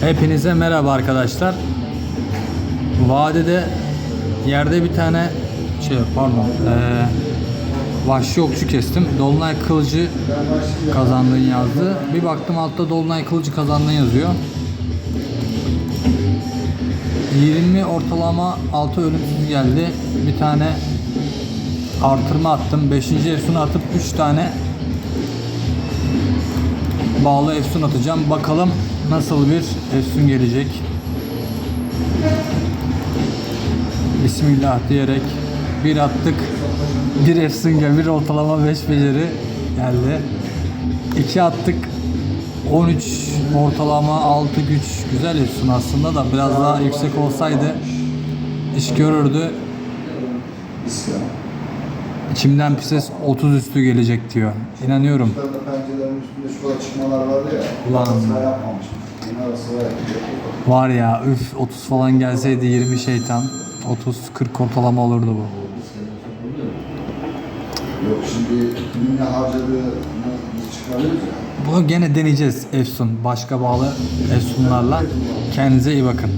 Hepinize merhaba arkadaşlar. Vadede yerde bir tane şey pardon eee vahşi okçu kestim. Dolunay kılıcı kazandığın yazdı. Bir baktım altta Dolunay kılıcı kazandığın yazıyor. 20 ortalama 6 ölümsüz geldi. Bir tane artırma attım. 5. efsunu atıp 3 tane bağlı efsun atacağım. Bakalım nasıl bir efsun gelecek. Bismillah diyerek bir attık. Bir efsun gel, bir ortalama 5 beceri geldi. 2 attık. 13 ortalama 6 güç güzel efsun aslında da biraz daha yüksek olsaydı iş görürdü. İçimden pises 30 üstü gelecek diyor. İnanıyorum. Yukarıda pencerelerin üstünde şu kadar çıkmalar vardı ya. Ulan. Sıra yapmamıştım. Sıra yapacak. Var ya üf 30 falan gelseydi 20 şeytan 30-40 ortalama olurdu bu. Yok şimdi kimin ne harcadığını biz çıkarıyoruz ya. Bunu gene deneyeceğiz Efsun. Başka bağlı Efsunlarla. Kendinize iyi bakın.